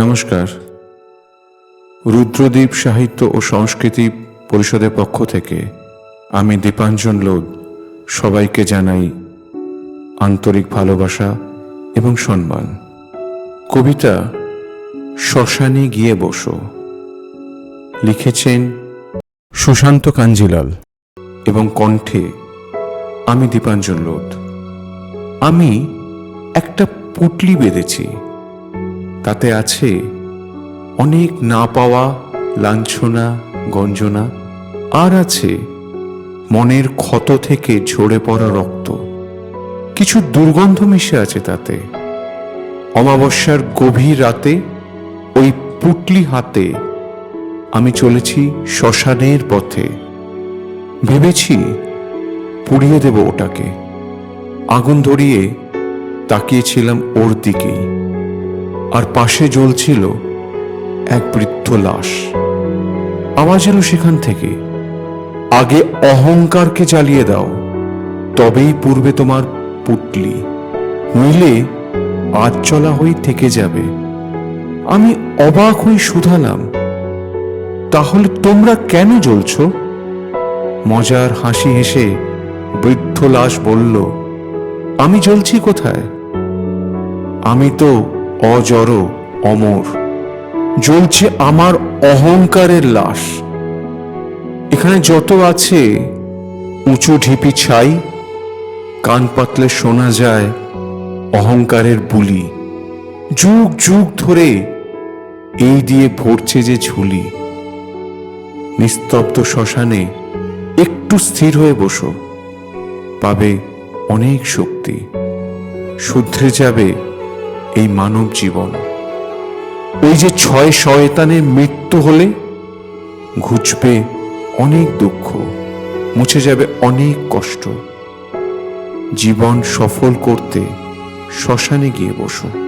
নমস্কার। রুদ্রদ্বীপ সাহিত্য ও সংস্কৃতি পরিষদের পক্ষ থেকে আমি দীপাঞ্জন লোদ সবাইকে জানাই আন্তরিক ভালোবাসা এবং সম্মান। কবিতা, শ্মশানে গিয়ে বসো। লিখেছেন সুশান্ত কাঞ্জিলাল এবং কণ্ঠে আমি দীপাঞ্জন লোদ আমি একটা পুটলি বেঁধেছি। তাতে আছে অনেক না পাওয়া লাঞ্ছনা, গঞ্জনা, আর আছে মনের ক্ষত থেকে ঝরে পড়া রক্ত। কিছু দুর্গন্ধ মিশে আছে তাতে। অমাবস্যার গভীর রাতে ওই পুটলি হাতে আমি চলেছি শ্মশানের পথে। ভেবেছি পুড়িয়ে দেব ওটাকে। আগুন ধরিয়ে তাকিয়েছিলাম ওর দিকেই। আর পাশে জ্বলছিল এক বৃদ্ধ লাশ। আওয়াজ এলো সেখান থেকে। আগে অহংকারকে জ্বালিয়ে দাও, তবেই পূর্বে তোমার পুটলি। নইলে আজ চলা হয়ে থেকে যাবে। আমি অবাক হয়ে শুধালাম, তাহলে তোমরা কেন জ্বলছ? মজার হাসি হেসে বৃদ্ধ লাশ বলল আমি জ্বলছি কোথায়? আমি তো অজর অমর। জ্বলছে আমার অহংকারের লাশ। এখানে যত আছে, উঁচু ঢিপি ছাই, কান পাতলে শোনা যায় অহংকারের বুলি। যুগ যুগ ধরে এই দিয়ে ভরছে যে ঝুলি। নিস্তব্ধ শ্মশানে একটু স্থির হয়ে বসো, পাবে অনেক শক্তি। শুধরে যাবে এই মানব জীবন ওই যে ছয় শয়তানের মৃত্যু হলে ঘুচবে অনেক দুঃখ, মুছে যাবে অনেক কষ্ট। জীবন সফল করতে শ্মশানে গিয়ে বসো।